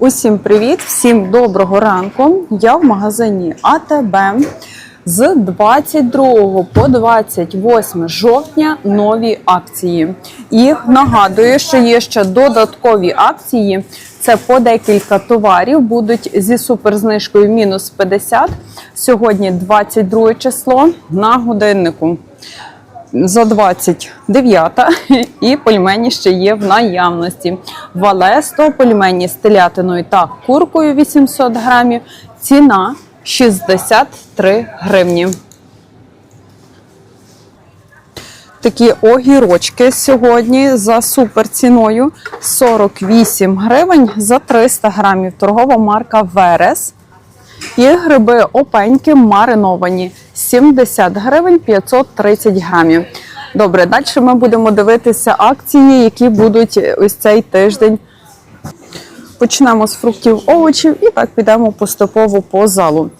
Усім привіт, всім доброго ранку. Я в магазині АТБ. З 22 по 28 жовтня нові акції. І нагадую, що є ще додаткові акції. Це по декілька товарів будуть зі суперзнижкою мінус 50. Сьогодні 22 число на годиннику за 29 і пельмені ще є в наявності. Валесто, пельмені з телятиною та куркою 800 грамів. Ціна 63 гривні. Такі огірочки сьогодні за супер ціною 48 гривень за 300 грамів. Торгова марка Верес. І гриби опеньки мариновані 70 гривень 530 грамів. Добре, далі ми будемо дивитися акції, які будуть ось цей тиждень. Почнемо з фруктів овочів і так підемо поступово по залу.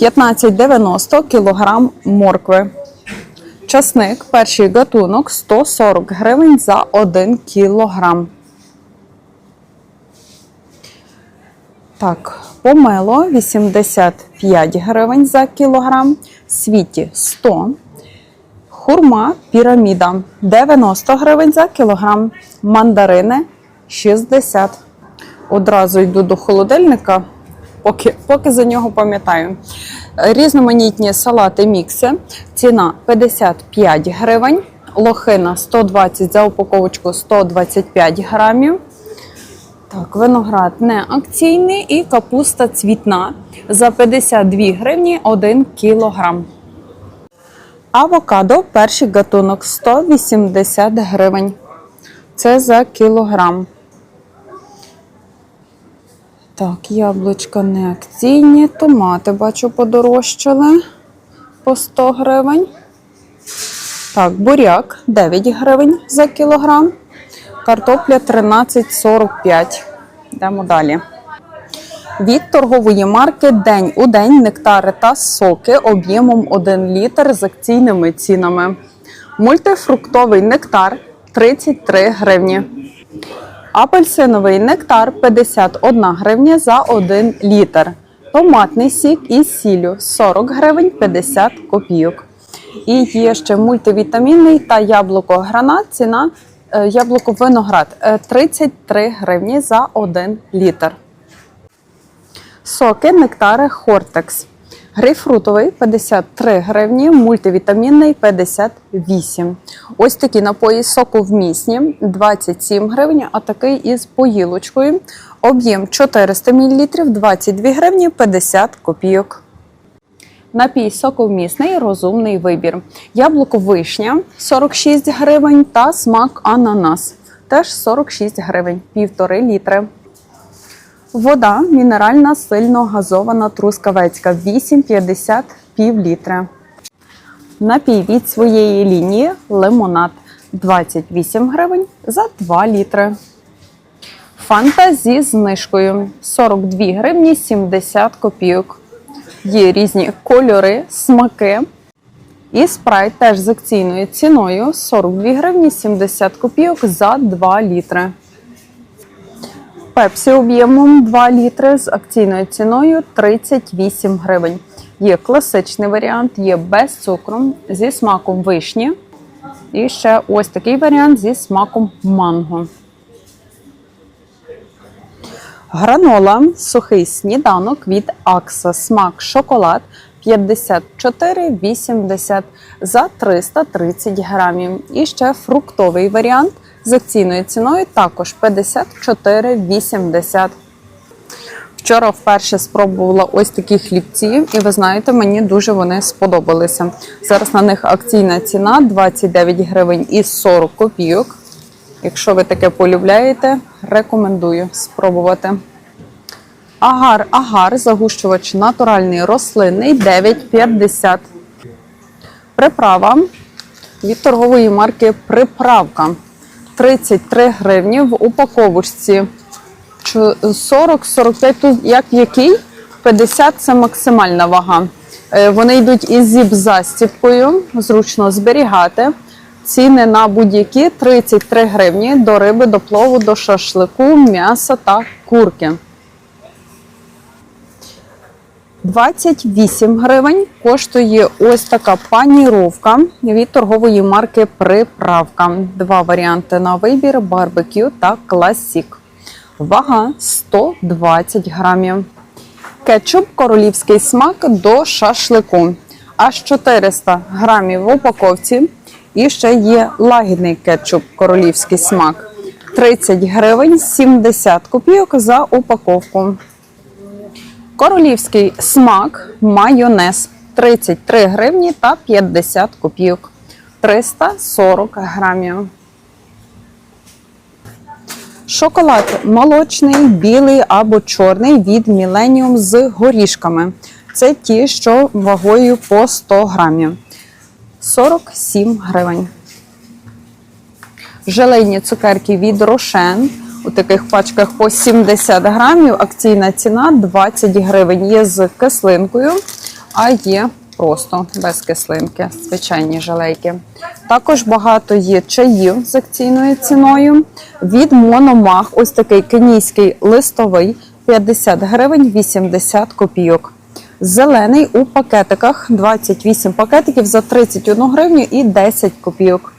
15,90 кг моркви. Часник, перший гатунок 140 гривень за 1 кілограм. Так, помело 85 гривень за кілограм, світі 100. Хурма піраміда 90 гривень за кілограм, мандарини 60. Одразу йду до холодильника, поки, поки за нього пам'ятаю. Різноманітні салати мікси. Ціна 55 гривень, лохина 120 за упаковочку 125 грамів. Так, виноград не акційний і капуста цвітна за 52 гривні 1 кілограм. Авокадо перший гатунок 180 гривень. Це за кілограм. Так, яблучка не акційні, томати бачу подорожчали по 100 гривень. Так, буряк 9 гривень за кілограм. Картопля 13,45. Йдемо далі. Від торгової марки День у день нектари та соки об'ємом 1 літр з акційними цінами. Мультифруктовий нектар 33 гривні. Апельсиновий нектар 51 гривня за 1 літр. Томатний сік із сіллю 40 гривень 50 копійок. І є ще мультивітамінний та яблуко гранат. Ціна е, яблуко виноград е, 33 гривні за 1 літр. Соки нектари Хортекс. Грейпфрутовий 53 гривні, мультивітамінний 58. Ось такі напої соковмісні 27 гривень, а такий із поїлочкою. Об'єм 400 мл 22 гривні 50 копійок. Напій соковмісний розумний вибір. Яблуко вишня 46 гривень та смак ананас теж 46 гривень, півтори літри. Вода мінеральна сильно газована трускавецька 8,50 пів літра. Напій від своєї лінії лимонад 28 гривень за 2 літри. Фанта зі знижкою 42 гривні 70 копійок. Є різні кольори, смаки. І спрайт теж з акційною ціною 42 гривні 70 копійок за 2 літри. Пепсі об'ємом 2 літри з акційною ціною 38 гривень. Є класичний варіант, є без цукру, зі смаком вишні. І ще ось такий варіант зі смаком манго. Гранола, сухий сніданок від Акса. Смак шоколад 54,80 за 330 грамів. І ще фруктовий варіант з акційною ціною також 54,80. Вчора вперше спробувала ось такі хлібці, і ви знаєте, мені дуже вони сподобалися. Зараз на них акційна ціна 29 гривень і 40 копійок. Якщо ви таке полюбляєте, рекомендую спробувати. Агар, агар, загущувач натуральний рослинний 9,50. Приправа від торгової марки Приправка 33 гривні в упаковочці. 40-45, тут як який? 50 це максимальна вага. Е, Вони йдуть із зіп-застіпкою, зручно зберігати. Ціни на будь-які 33 гривні до риби, до плову, до шашлику, м'яса та курки. 28 гривень коштує ось така паніровка від торгової марки Приправка. Два варіанти на вибір: барбекю та класік. Вага 120 грамів. Кетчуп королівський смак до шашлику. Аж 400 грамів в упаковці. І ще є лагідний кетчуп королівський смак. 30 гривень 70 копійок за упаковку. Королівський смак майонез 33 гривні та 50 копійок. 340 грамів. Шоколад молочний, білий або чорний від Millennium з горішками. Це ті, що вагою по 100 грамів. 47 гривень. Желейні цукерки від Рошен. У таких пачках по 70 грамів. Акційна ціна 20 гривень. Є з кислинкою, а є просто без кислинки, звичайні желейки. Також багато є чаїв з акційною ціною. Від Мономах, ось такий кенійський листовий 50 гривень 80 копійок. Зелений у пакетиках 28 пакетиків за 31 гривню і 10 копійок.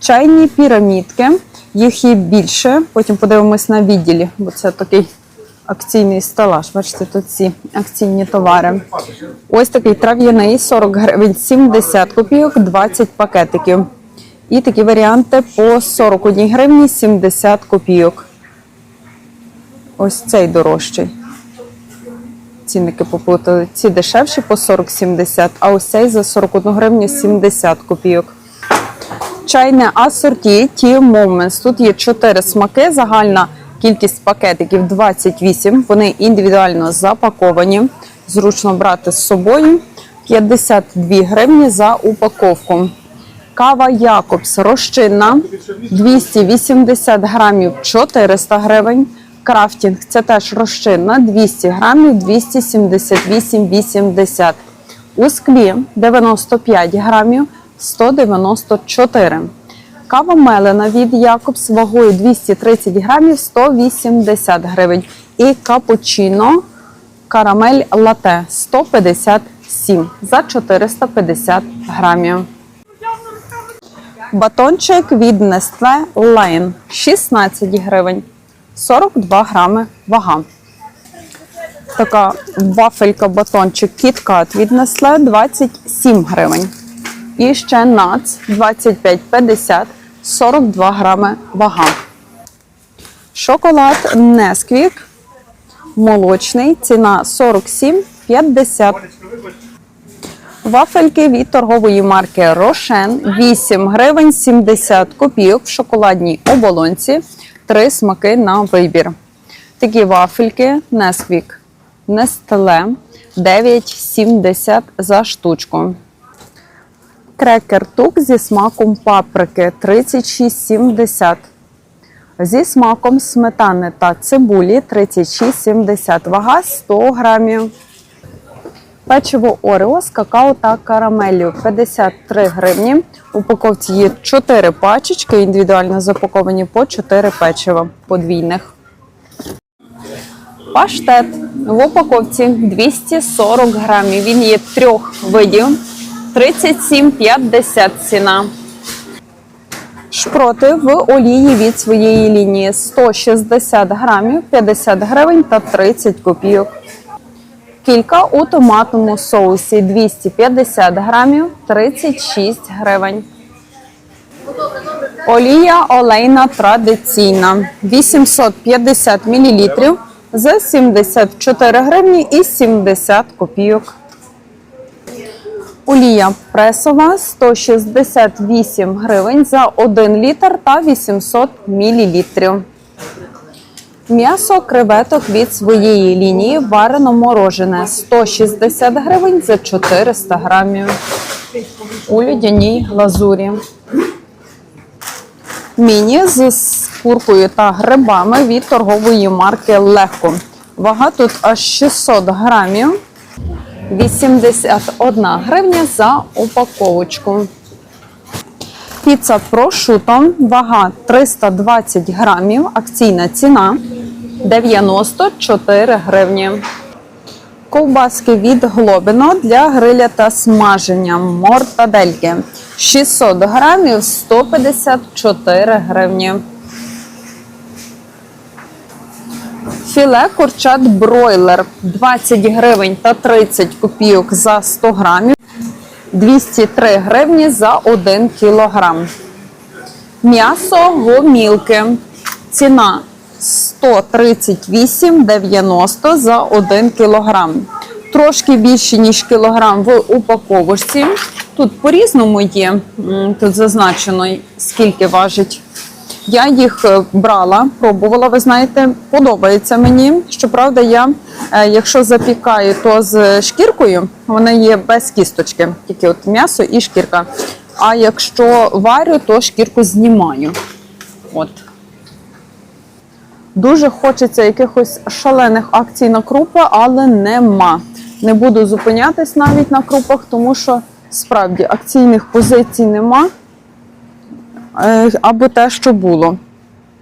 Чайні пірамідки, їх є більше. Потім подивимось на відділі, бо це такий акційний стелаж. Бачите, тут ці акційні товари. Ось такий трав'яний 40 гривень 70 копійок, 20 пакетиків. І такі варіанти по 41 гривні 70 копійок. Ось цей дорожчий. Цінники поплутали. Ці дешевші по 40-70, а ось цей за 41 гривню 70 копійок. Чайне асорті Tea Moments. Тут є 4 смаки, загальна кількість пакетиків 28. Вони індивідуально запаковані. Зручно брати з собою. 52 гривні за упаковку. Кава Якобс розчинна 280 грамів 400 гривень. Крафтінг це теж розчинна 200 грамів 278,80. У склі 95 грамів 194. Кава мелена від Якобс вагою 230 грамів 180 гривень. І капучино карамель лате 157 за 450 грамів. Батончик від Nestle Lane 16 гривень, 42 грами вага. Така вафелька батончик KitKat від Nestle 27 гривень. І ще нац 25,50, 42 грами вага. Шоколад Nesquik молочний, ціна 47,50. Вафельки від торгової марки Рошен 8 гривень 70 копійок в шоколадній оболонці. Три смаки на вибір. Такі вафельки Nesquik Nestle 9,70 за штучку. Крекер тук зі смаком паприки 36,70. Зі смаком сметани та цибулі 36,70. Вага 100 грамів. Печиво Орео з какао та карамеллю 53 гривні. Упаковці є 4 пачечки, індивідуально запаковані по 4 печива подвійних. Паштет в упаковці 240 грамів. Він є трьох видів. 37,50 ціна. Шпроти в олії від своєї лінії 160 грамів, 50 гривень та 30 копійок. Кілька у томатному соусі 250 грамів, 36 гривень. Олія олейна традиційна 850 мл за 74 гривні і 70 копійок. Олія пресова 168 гривень за 1 літр та 800 мл. М'ясо креветок від своєї лінії варено морожене 160 гривень за 400 грамів. У людяній глазурі. Міні з куркою та грибами від торгової марки Легко. Вага тут аж 600 грамів. 81 гривня за упаковочку. Піца прошуто, вага 320 грамів, акційна ціна 94 гривні. Ковбаски від Глобино для гриля та смаження. Мортадельки. 600 грамів 154 гривні. Філе курчат бройлер 20 гривень та 30 копійок за 100 грамів. 203 гривні за 1 кілограм. М'ясо гомілки. Ціна 138,90 за 1 кілограм. Трошки більше, ніж кілограм в упаковочці. Тут по-різному є. Тут зазначено, скільки важить. Я їх е, брала, пробувала, ви знаєте, подобається мені. Щоправда, я, е, якщо запікаю, то з шкіркою, вони є без кісточки, тільки от м'ясо і шкірка. А якщо варю, то шкірку знімаю. От. Дуже хочеться якихось шалених акцій на крупи, але нема. Не буду зупинятись навіть на крупах, тому що справді акційних позицій нема. Е, Або те, що було.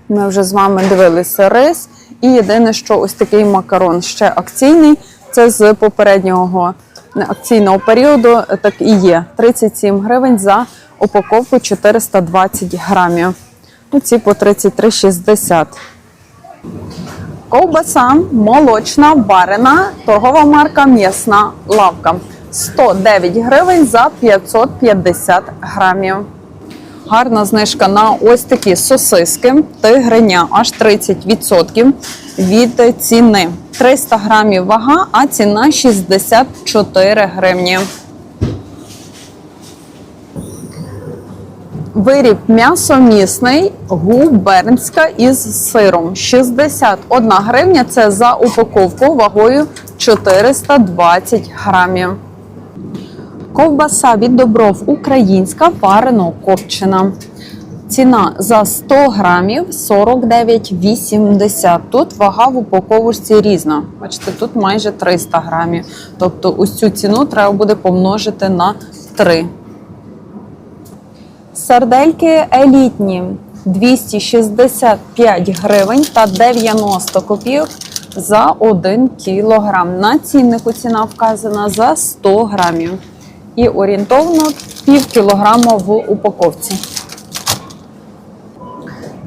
Ми вже з вами дивилися рис. І єдине, що ось такий макарон ще акційний. Це з попереднього акційного періоду, так і є. 37 гривень за упаковку 420 грамів. Ну, ці по 33,60. Ковбаса молочна, варена, торгова марка М'ясна лавка. 109 гривень за 550 грамів. Гарна знижка на ось такі сосиски, тигриня, аж 30% від ціни. 300 грамів вага, а ціна 64 гривні. Виріб м'ясо місний, губернська із сиром. 61 гривня це за упаковку вагою 420 грамів. Ковбаса від добров українська варено копчена. Ціна за 100 грамів 49,80. Тут вага в упаковочці різна. Бачите, тут майже 300 грамів. Тобто ось цю ціну треба буде помножити на 3. Сардельки елітні 265 гривень та 90 копійок за 1 кілограм. На ціннику ціна вказана за 100 грамів. І орієнтовно пів кілограма в упаковці.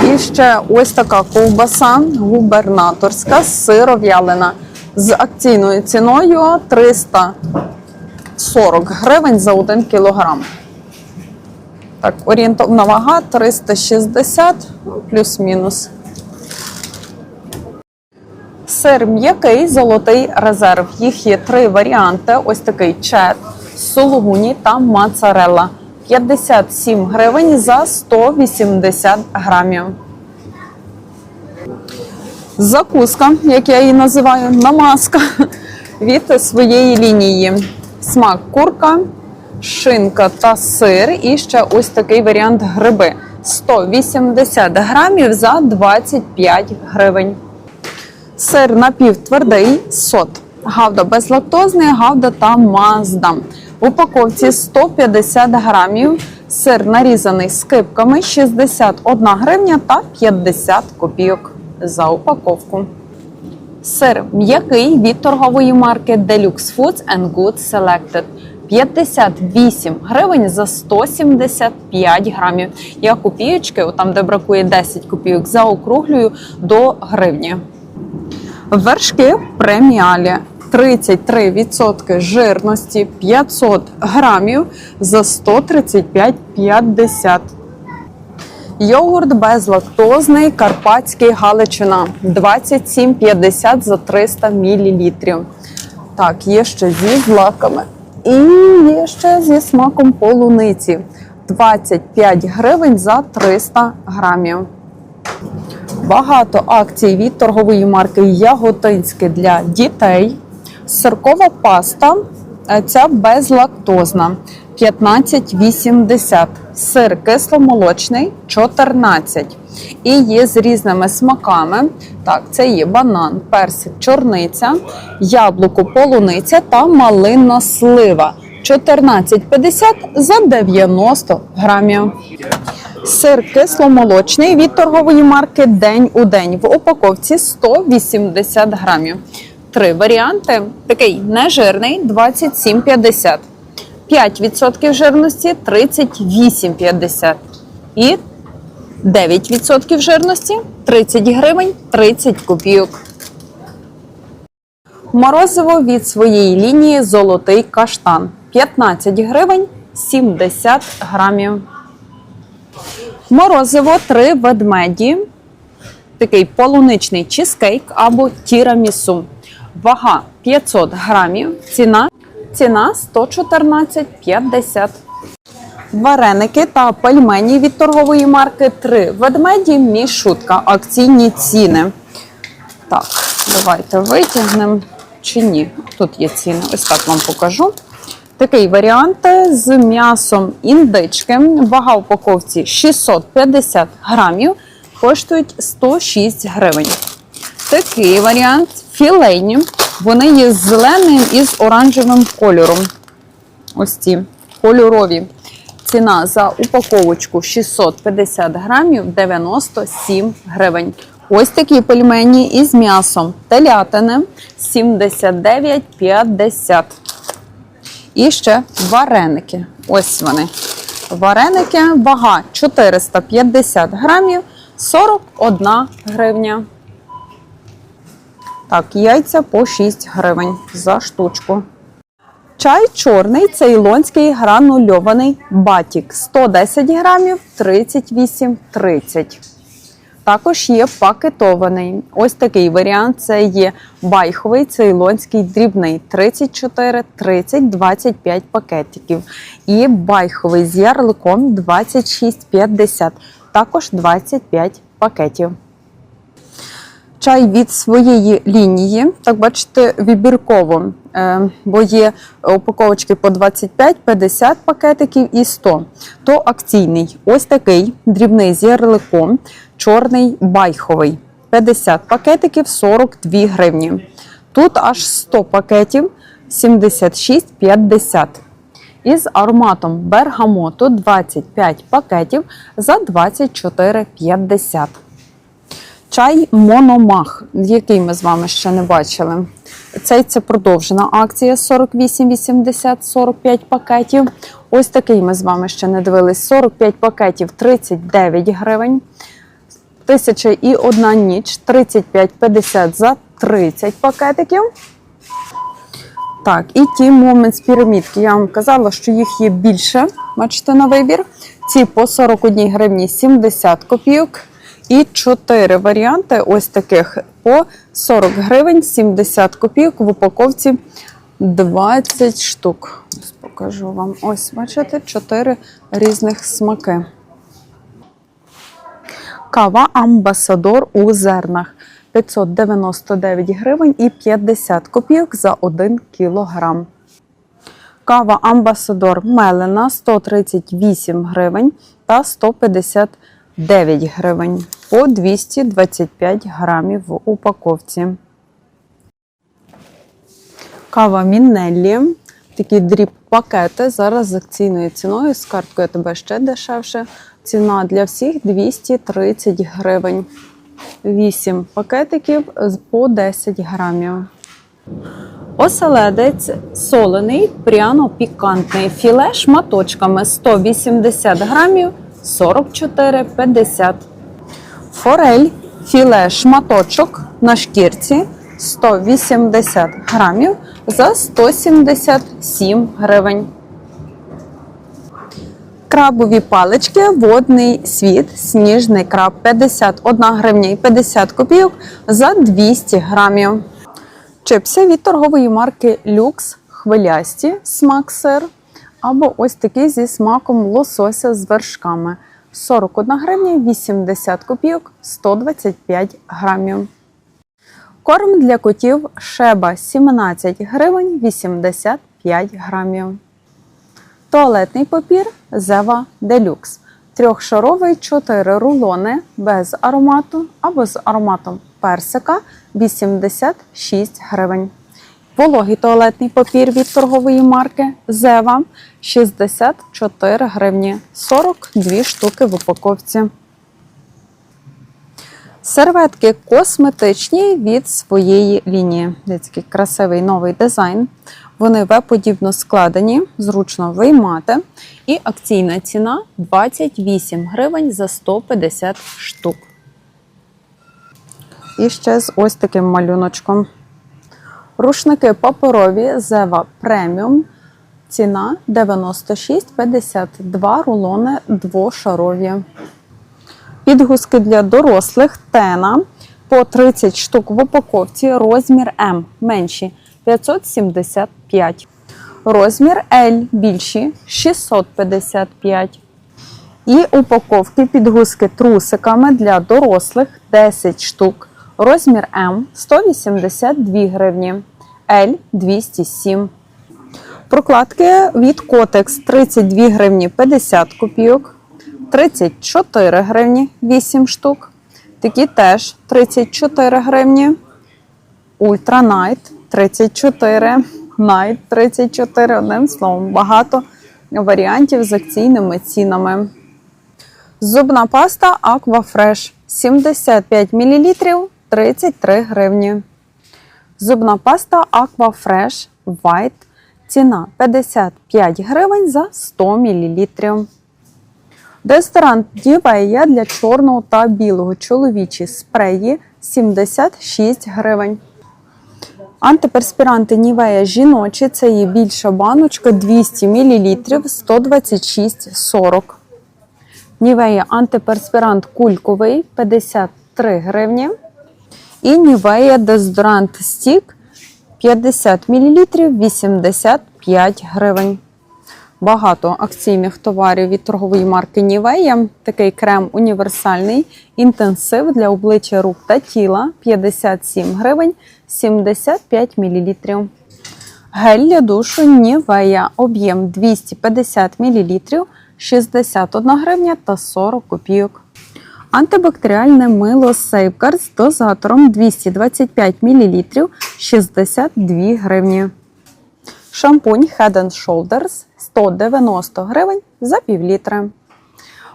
І ще ось така ковбаса губернаторська сиров'ялина з акційною ціною 340 гривень за 1 кілограм. Так, орієнтовна вага 360 плюс-мінус. Сир м'який, золотий резерв. Їх є три варіанти: ось такий чет, сулугуні та моцарелла. 57 гривень за 180 грамів. Закуска, як я її називаю, намазка від своєї лінії. Смак курка, шинка та сир. І ще ось такий варіант гриби. 180 грамів за 25 гривень. Сир напівтвердий сот. Гавда безлактозний, гавда та мазда. Упаковці 150 грамів. Сир нарізаний скипками 61 гривня та 50 копійок за упаковку. Сир м'який від торгової марки Deluxe Foods and Good Selected. 58 гривень за 175 грамів. Я копійочки, там де бракує 10 копійок, заокруглюю до гривні. Вершки преміалі 33% жирності 500 грамів за 135,50. Йогурт безлактозний карпатський галичина 27,50 за 300 мл. Так, є ще зі злаками. І є ще зі смаком полуниці 25 гривень за 300 грамів. Багато акцій від торгової марки Яготинське для дітей. Сиркова паста е, ця безлактозна 15,80. Сир кисломолочний 14. І є з різними смаками. Так, це є банан, персик, чорниця, яблуко, полуниця та малинна слива. 14,50 за 90 грамів. Сир кисломолочний від торгової марки День у день в упаковці 180 грамів. Три варіанти. Такий нежирний 27,50. 5% жирності 38,50. І 9% жирності 30 гривень 30 копійок. Морозиво від своєї лінії Золотий каштан 15 гривень 70 грамів. Морозиво три ведмеді. Такий полуничний чизкейк або тірамісу. Вага 500 грамів. Ціна, ціна 114,50. Вареники та пельмені від торгової марки 3 ведмеді мішутка. Акційні ціни. Так, давайте витягнемо чи ні. Тут є ціни. Ось так вам покажу. Такий варіант з м'ясом індички. Вага упаковці 650 грамів. Коштують 106 гривень. Такий варіант філейні. Вони є з зеленим і з оранжевим кольором. Ось ці кольорові. Ціна за упаковочку 650 грамів 97 гривень. Ось такі пельмені із м'ясом телятини 79,50. І ще вареники. Ось вони. Вареники, вага 450 грамів, 41 гривня. Так, яйця по 6 гривень за штучку. Чай чорний цейлонський гранульований батік 110 грамів 38,30. Також є пакетований. Ось такий варіант. Це є байховий цейлонський дрібний 34, 30, 25 пакетиків. І байховий з ярликом 26,50. Також 25 пакетів. Чай від своєї лінії, так бачите, вибірково, е, бо є упаковочки по 25, 50 пакетиків і 100. То акційний. Ось такий дрібний з ярликом, чорний байховий. 50 пакетиків 42 гривні. Тут аж 100 пакетів 76,50. Із ароматом бергамоту 25 пакетів за 24,50. Чай Мономах, який ми з вами ще не бачили. Цей це продовжена акція 48,80, 45 пакетів. Ось такий ми з вами ще не дивились. 45 пакетів 39 гривень. Тисяча і одна ніч 35,50 за 30 пакетиків. Так, і ті Moments пірамідки. Я вам казала, що їх є більше. Бачите на вибір. Ці по 41 гривні 70 копійок. І 4 варіанти ось таких по 40 гривень 70 копійок в упаковці 20 штук. Ось покажу вам. Ось, бачите, 4 різних смаки. Кава Амбасадор у зернах 599 гривень і 50 копійок за 1 кілограм. Кава Амбасадор Мелена 138 гривень та 159 гривень по 225 грамів в упаковці. Кава Мінеллі. Такі дріб пакети зараз з акційною ціною. З карткою тебе ще дешевше. Ціна для всіх 230 гривень. 8 пакетиків по 10 грамів. Оселедець солений, пряно-пікантний філе шматочками 180 грамів 44,50. Форель філе шматочок на шкірці 180 грамів за 177 гривень. Крабові палички, водний світ, сніжний краб 51 гривня і 50 копійок за 200 грамів. Чипси від торгової марки Люкс хвилясті смак сир. Або ось такий зі смаком лосося з вершками. 41 гривня 80 копійок 125 грамів. Корм для котів Шеба 17 гривень 85 грамів. Туалетний папір Зева Делюкс. Трьохшаровий 4 рулони без аромату або з ароматом персика 86 гривень. Вологий туалетний папір від торгової марки Зева 64 гривні, 42 штуки в упаковці. Серветки косметичні від своєї лінії. Який красивий новий дизайн. Вони В-подібно складені, зручно виймати. І акційна ціна 28 гривень за 150 штук. І ще з ось таким малюночком. Рушники паперові Зева преміум. Ціна 96,52 рулони двошарові. Підгузки для дорослих тена по 30 штук в упаковці. Розмір М менші 575. Розмір L більші 655. І упаковки підгузки трусиками для дорослих 10 штук. Розмір М 182 гривні, L 207. Прокладки від Котекс 32 гривні 50 копійок, 34 гривні 8 штук. Такі теж 34 гривні. Ультра Найт 34, Найт 34. Одним словом, багато варіантів з акційними цінами. Зубна паста Aquafresh 75 мл 33 гривні. Зубна паста Aquafresh White. Ціна 55 гривень за 100 мл. Дезодорант Дівея для чорного та білого чоловічі спреї 76 гривень. Антиперспіранти Нівея жіночі це є більша баночка 200 мл 126,40. Нівея антиперспірант кульковий 53 гривні. І Нівея дезодорант стік 50 мл 85 гривень. Багато акційних товарів від торгової марки Нівея. Такий крем універсальний, інтенсив для обличчя рук та тіла 57 гривень 75 мл. Гель для душу Нівея об'єм 250 мл 61 гривня та 40 копійок. Антибактеріальне мило Safeguard з дозатором 225 мл 62 гривні. Шампунь Head Shoulders 190 гривень за півлітра.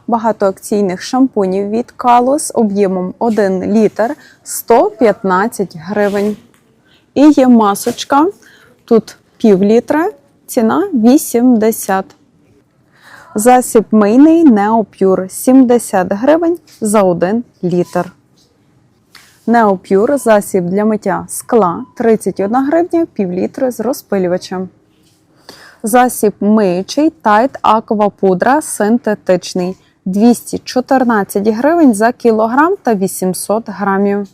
Багато акційних шампунів від Kalos об'ємом 1 літр 115 гривень. І є масочка. Тут пів літра, ціна 80. Засіб мийний Neopure 70 гривень за 1 літр. Neopure засіб для миття скла 31 гривня пів літри з розпилювачем. Засіб миючий Tide Aqua пудра синтетичний 214 гривень за кілограм та 800 грамів.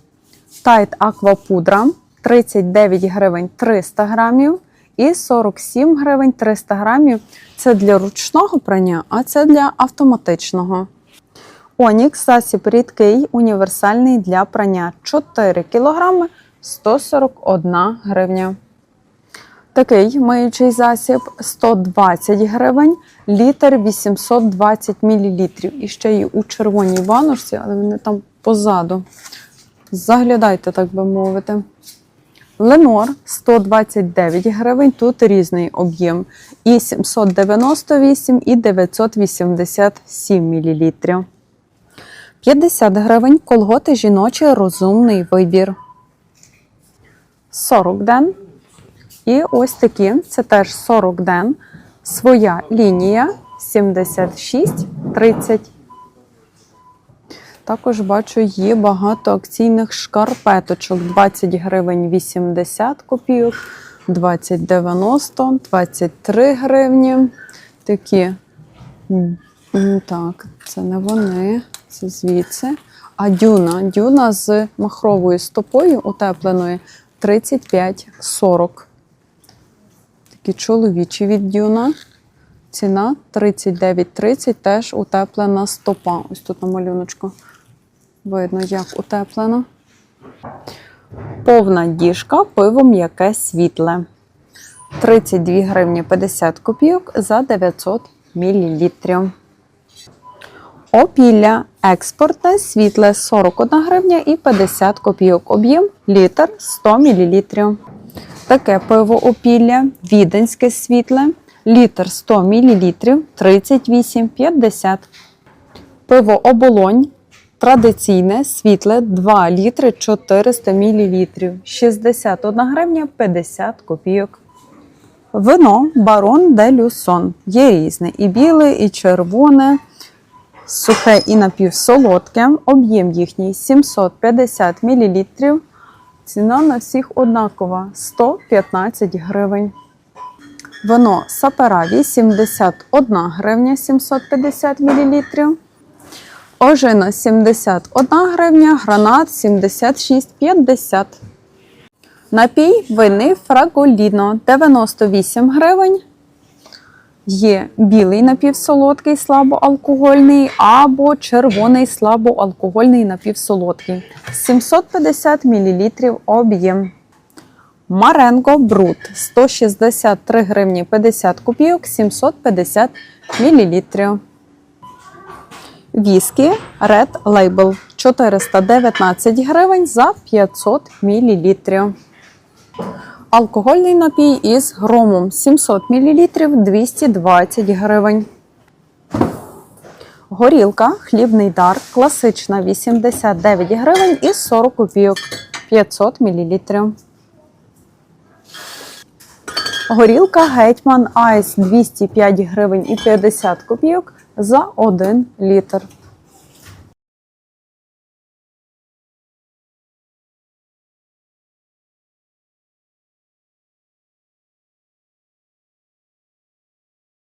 Tide Aqua пудра 39 гривень 300 грамів і 47 гривень 300 грамів. Це для ручного прання, а це для автоматичного. Онікс засіб рідкий, універсальний для прання 4 кг 141 гривня. Такий миючий засіб 120 гривень, літр 820 мл. І ще є у червоній баночці, але вони там позаду. Заглядайте, так би мовити. Ленор 129 гривень, тут різний об'єм. І 798, і 987 мл. 50 гривень колготи жіночий розумний вибір. 40 ден. І ось такі, це теж 40 ден. Своя лінія 76,30. Також бачу, є багато акційних шкарпеточок. 20 гривень 80 копійок, 20,90, 23 гривні. Такі. м, Так, це не вони, це звідси. А дюна. Дюна з махровою стопою утепленою 35,40. Такі чоловічі від дюна. Ціна 39,30, теж утеплена стопа. Ось тут на малюночку. Видно, як утеплено. Повна діжка, пиво м'яке світле. 32 гривні 50 копійок за 900 мл. Опілля експортне світле 41 гривня і 50 копійок. Об'єм літр 100 мл. Таке пиво опілля, віденське світле, літр 100 мл 38,50. Пиво оболонь традиційне світле 2 літри 400 мл. 61 гривня 50 копійок. Вино Барон де Люсон. Є різне. І біле, і червоне, сухе і напівсолодке. Об'єм їхній 750 мл. Ціна на всіх однакова 115 гривень. Вино Сапера 81 гривня 750 мл. Ожина 71 гривня, гранат 76,50. Напій вини Фраголіно 98 гривень. Є білий напівсолодкий слабоалкогольний або червоний слабоалкогольний напівсолодкий. 750 мл об'єм. Маренго Брут 163 гривні 50 копійок 750 мл. Віскі Red Label 419 гривень за 500 мл. Алкогольний напій із громом 700 мл 220 гривень. Горілка, хлібний дар, класична 89 гривень і 40 копійок 500 мл. Горілка Гетьман Айс 205 гривень і 50 копійок за 1 літр.